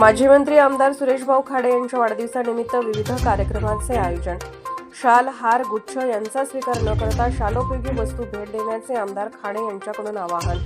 माजी मंत्री आमदार सुरेशभाऊ खाडे यांच्या वाढदिवसानिमित्त विविध कार्यक्रमांचे आयोजन. शाल हार गुच्छ यांचा स्वीकार न करता शालोपयोगी वस्तू भेट देण्याचे आमदार खाडे यांच्याकडून आवाहन.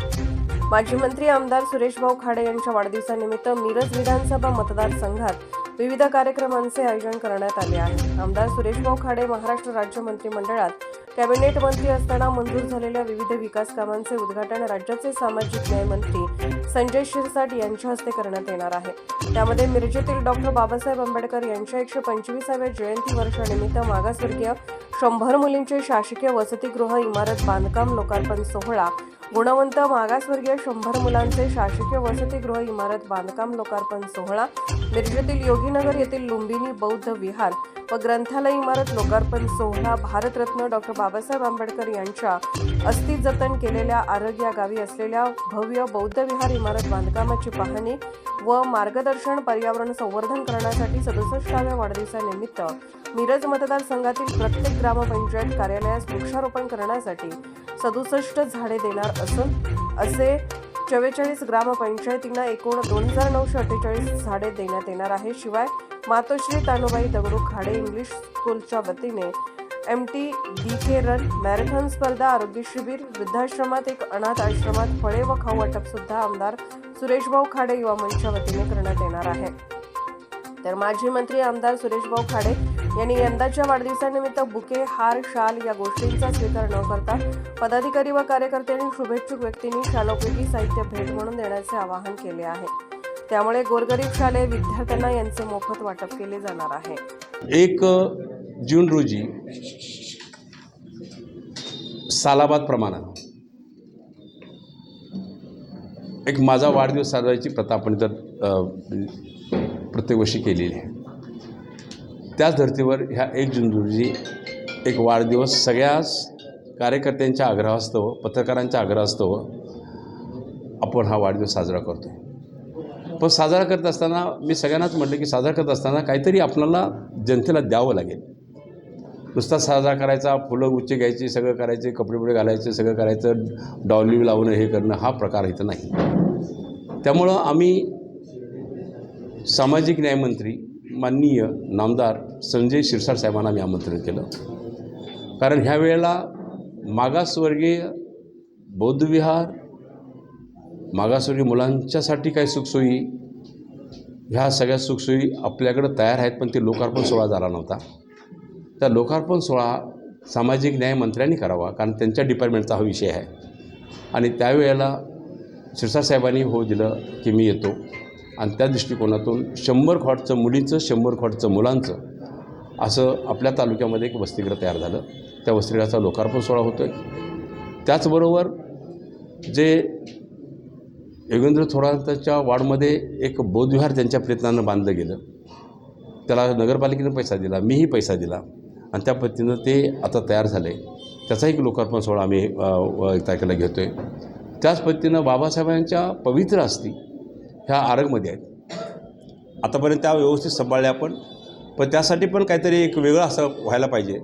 माजी मंत्री आमदार सुरेशभाऊ खाडे यांच्या वाढदिवसानिमित्त मिरज विधानसभा मतदारसंघात विविध कार्यक्रमांचे आयोजन करण्यात आले आहे. आमदार सुरेशभाऊ खाडे महाराष्ट्र राज्य मंत्रिमंडळात कॅबिनेट मंत्री असताना मंजूर झालेल्या विविध विकास कामांचे उद्घाटन राज्याचे सामाजिक न्याय मंत्री संजय शिरसाट यांच्या हस्ते करण्यात येणार आहे. त्यामध्ये मिरजेतील डॉक्टर बाबासाहेब आंबेडकर यांच्या एकशे पंचवीसाव्या जयंती वर्षानिमित्त मागासवर्गीय शंभर मुलींचे शासकीय वसतिगृह इमारत बांधकाम लोकार्पण सोहळा गुणवंत मागासवर्गीय शंभर मुलांचे शासकीय वसतिगृह इमारत बांधकाम लोकार्पण सोहळा मिरजेतील योगीनगर येथील लुंबिनी बौद्ध विहार व ग्रंथालय इमारत लोकार्पण सोहळा भारतरत्न डॉक्टर बाबासाहेब आंबेडकर यांच्या अस्थि जतन केलेल्या आरोग्य या गावी असलेल्या भव्य बौद्ध विहार इमारत बांधकामाची पाहणी व मार्गदर्शन पर्यावरण संवर्धन करण्यासाठी सदुसष्टाव्या वाढदिवसानिमित्त मिरज मतदारसंघातील प्रत्येक ग्रामपंचायत कार्यालयास वृक्षारोपण करण्यासाठी सदुसष्ट झाडे देणार असून असे चव्वेचाळीस ग्रामपंचायतींना एकूण दोन हजार नऊशे अठ्ठेचाळीस झाडे देण्यात येणार आहे. शिवाय मातोश्री तानुबाई दगडू खाडे इंग्लिश स्कूलच्या वतीने M T D K run marathon स्पर्धा आरोग्य शिबिर वृद्धाश्रमात एक अनाथ आश्रमात फळे व खाऊ वाटप सुद्धा आमदार सुरेशभाऊ खाडे युवा मंचच्या वतीने करण्यात येणार आहे. तर माजी मंत्री आमदार सुरेशभाऊ खाडे यांनी यंदाच्या वाढदिवसानिमित्त बुके हार शाल या गोष्टींचा स्वीकार न करता पदाधिकारी व कार्यकर्त्यांनी शुभेच्छुक व्यक्तींनी शालोपयोगी साहित्य भेट म्हणून देण्याचे आवाहन केले आहे. त्यामुळे गोरगरीब शालेय विद्यार्थ्यांना यांचे मोफत वाटप केले जाणार आहे. एक जून रोजी सालाबाद प्रमाणात एक माझा वाढदिवस साजवायची प्रथा आपण तर म्हणजे प्रत्येक वर्षी केलेली आहे. त्याच धर्तीवर ह्या एक जून रोजी एक वाढदिवस सगळ्याच कार्यकर्त्यांच्या आग्रहास्तव पत्रकारांच्या आग्रहास्तव आपण हा वाढदिवस साजरा करतो पण साजरा करत असताना मी सगळ्यांनाच म्हटलं की साजरा करत असताना काहीतरी आपल्याला जनतेला द्यावं लागेल. नुसता साजरा करायचा फुलं उच्चे घ्यायची सगळं करायचे कपडे बिपडे घालायचे सगळं करायचं डॉली लावणं हे करणं हा प्रकार इथं नाही. त्यामुळं आम्ही सामाजिक न्यायमंत्री माननीय नामदार संजय शिरसाट साहेबांना मी आमंत्रण केलं. कारण ह्या वेळेला मागासवर्गीय बौद्धविहार मागासवर्गीय मुलांच्यासाठी काही सुखसोयी ह्या सगळ्या सुखसोयी आपल्याकडं तयार आहेत पण ते लोकार्पण सोहळा झाला नव्हता. त्या लोकार्पण सोहळा सामाजिक न्याय मंत्र्यांनी करावा कारण त्यांच्या डिपार्टमेंटचा हा विषय आहे. आणि त्यावेळेला शिरसाट साहेबांनी हो दिलं की मी येतो. आणि त्या दृष्टिकोनातून शंभर खॉटचं मुलींचं शंभर खॉटचं मुलांचं असं आपल्या तालुक्यामध्ये एक वसतिगृह तयार झालं. त्या वसतिगृहाचा लोकार्पण सोहळा होतो आहे त्याचबरोबर जे योगेंद्र थोरातांच्या वार्डमध्ये एक बौद्धविहार त्यांच्या प्रयत्नानं बांधलं गेलं. त्याला नगरपालिकेनं पैसा दिला मीही पैसा दिला आणि त्या पद्धतीनं ते आता तयार झाले. त्याचा एक लोकार्पण सोहळा आम्ही एक तारखेला घेतो आहे त्याच पद्धतीनं बाबासाहेबांच्या पवित्र असती ह्या आरगमध्ये आहेत. आतापर्यंत त्या व्यवस्थित सांभाळल्या आपण पण त्यासाठी पण काहीतरी एक वेगळं असं व्हायला पाहिजे.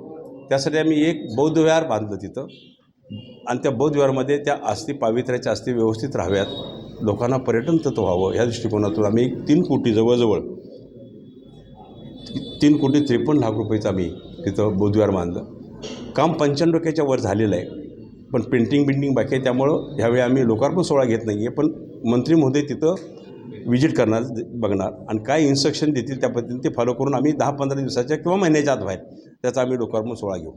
त्यासाठी आम्ही एक बौद्ध विहार बांधलं तिथं. आणि त्या बौद्ध विहारमध्ये त्या आस्ती पावित्र्याच्या आस्ती व्यवस्थित राहाव्यात. लोकांना पर्यटन तत्व व्हावं ह्या दृष्टिकोनातून आम्ही तीन कोटी जवळजवळ तीन कोटी त्रेपन्न लाख रुपयेचं आम्ही तिथं बौद्धविहार बांधलं. काम पंच्याण्णव टक्क्याच्या वर झालेलं आहे. पण पेंटिंग बिंटिंग बाकी आहे त्यामुळं ह्यावेळी आम्ही लोकार्पण सोहळा घेत नाही आहे पण मंत्री महोदय तिथं विजिट करणार बघणार. आणि काय इन्स्ट्रक्शन देतील त्या पद्धतीने ते फॉलो करून आम्ही दहा पंधरा दिवसाच्या किंवा महिन्याच्या आत बाहेर त्याचा आम्ही लोकार्पण सोहळा घेऊ.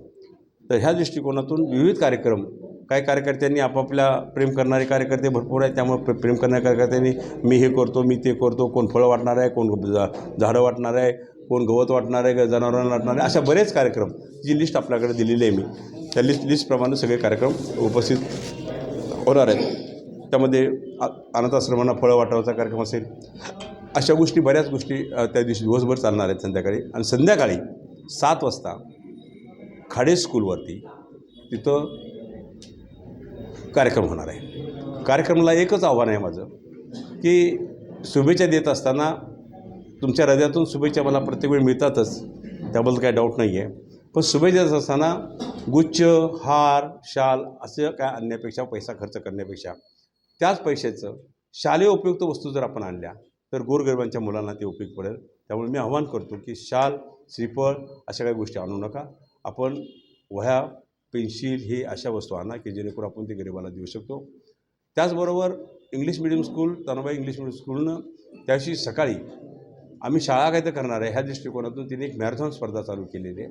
तर ह्या दृष्टिकोनातून विविध कार्यक्रम काय कार्यकर्त्यांनी आपापल्या प्रेम करणारे कार्यकर्ते भरपूर आहेत. त्यामुळे प्रे- प्रेम करणाऱ्या कार्यकर्त्यांनी मी हे करतो मी ते करतो कोण फळं वाटणार आहे कोण झा- झाडं वाटणार आहे कोण गवत वाटणार आहे जनावरांना वाटणार आहे अशा बरेच कार्यक्रम जी लिस्ट आपल्याकडे दिलेली आहे मी. त्या लिस्ट लिस्टप्रमाणे सगळे कार्यक्रम उपस्थित होणार आहेत. त्यामध्ये आ- अनाथाश्रमांना फळं वाटवायचा कार्यक्रम असेल. अशा गोष्टी बऱ्याच गोष्टी त्या दिवशी दिवसभर चालणार आहेत संध्याकाळी. आणि संध्याकाळी सात वाजता खाडे स्कूलवरती तिथं कार्यक्रम होणार आहे. कार्यक्रमाला एकच आव्हान आहे माझं की शुभेच्छा देत असताना तुमच्या हृदयातून शुभेच्छा मला प्रत्येक वेळी मिळतातच त्याबद्दल काही डाऊट नाही आहे पण शुभेच्छा देत असताना गुच्छ हार शाल असं काय आणण्यापेक्षा पैसा खर्च करण्यापेक्षा त्याच पैशाचं शालेय उपयुक्त वस्तू जर आपण आणल्या तर गोरगरिबांच्या मुलांना ते उपयोग पडेल. त्यामुळे मी आव्हान करतो की शाल श्रीफळ अशा काही गोष्टी आणू नका. आपण वह्या पेन्सिल हे अशा वस्तू आणा की जेणेकरून आपण ते गरिबाला देऊ शकतो. त्याचबरोबर English medium school Tanubai English medium स्कूलनं त्याशी सकाळी आम्ही शाळा काय तर करणार आहे ह्या दृष्टिकोनातून तिने एक मॅरेथॉन स्पर्धा चालू केलेली आहे.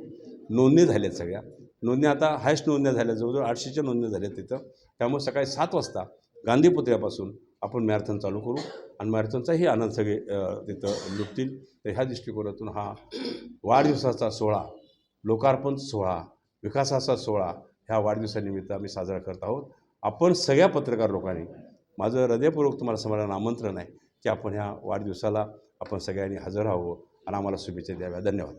नोंदणी झाल्या आहेत सगळ्या. नोंदणी आता हायस्ट नोंदण्या झाल्या जवळजवळ आठशेच्या नोंदण्या झाल्या आहेत तिथं. त्यामुळे सकाळी सात वाजता गांधी पुतळ्यापासून आपण मॅरेथॉन चालू करू. आणि मॅरेथॉनचाही आनंद सगळे तिथं लुटतील. तर ह्या दृष्टिकोनातून हा वाढदिवसाचा सोहळा लोकार्पण सोहळा विकासाचा सोहळा ह्या वाढदिवसानिमित्त आम्ही साजरा करत आहोत. आपण सगळ्या पत्रकार लोकांनी माझं हृदयपूर्वक तुम्हाला समाधान आमंत्रण आहे की आपण ह्या वाढदिवसाला आपण सगळ्यांनी हजर राहावं. आणि आम्हाला शुभेच्छा द्याव्या. धन्यवाद.